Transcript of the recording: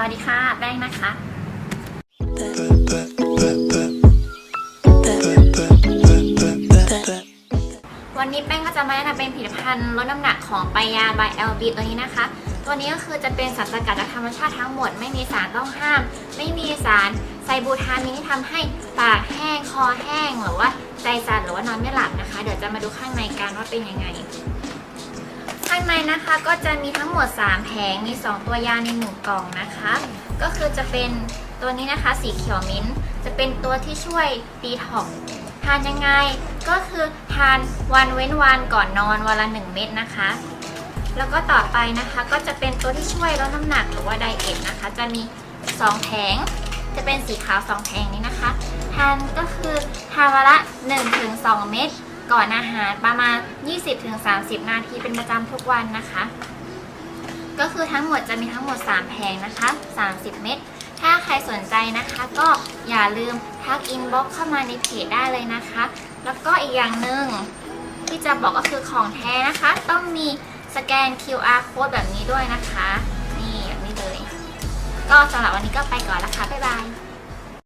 วัสดีค่ะ แป้งนะคะวันนี้แป้งก็จะมาแนะนำเป็นผลิตภัณฑ์ลดน้ำหนักของปายาบายเอลบีตัวนี้นะคะ ตัวนี้ก็คือจะเป็นสารสกัดจากธรรมชาติทั้งหมด ไม่มีสารต้องห้าม ไม่มีสารไซบูทามีนที่ทำให้ปากแห้ง คอแห้ง หรือว่าใจสั่นหรือว่านอนไม่หลับนะคะ เดี๋ยวจะมาดูข้างในกันว่าเป็นยังไงางในนะคะก็จะมีทั้งหมด 3 แผง มี 2 ตัวยาใน 1 กล่องนะคะ ก็คือจะเป็นตัวนี้นะคะสีเขียวมิ้นท์จะเป็นตัวที่ช่วยดีท็อกทานยังไงก็คือทานวันเว้นวันก่อนนอนวันละ 1 เม็ดนะคะ แล้วก็ต่อไปนะคะก็จะเป็นตัวที่ช่วยลดน้ำหนักหรือว่าไดเอทนะคะ จะมี 2 แผง จะเป็นสีขาว 2 แผงนี้นะคะ ทานก็คือทานวันละ 1-2 เม็ด ก่อนอาหารประมาณ 20-30 นาทีเป็นประจำทุกวันนะคะ ก็คือทั้งหมดจะมีทั้งหมด 3 แผงนะคะ 30 เม็ดถ้าใครสนใจนะคะก็อย่าลืมทักอินบ็อกเข้ามาในเพจได้เลยนะคะ แล้วก็อีกอย่างหนึ่งที่จะบอกก็คือของแท้นะคะ ต้องมีสแกน QR code แบบนี้ด้วยนะคะ นี่แบบนี้เลย ก็สำหรับวันนี้ก็ไปก่อนละค่ะ บ๊ายบาย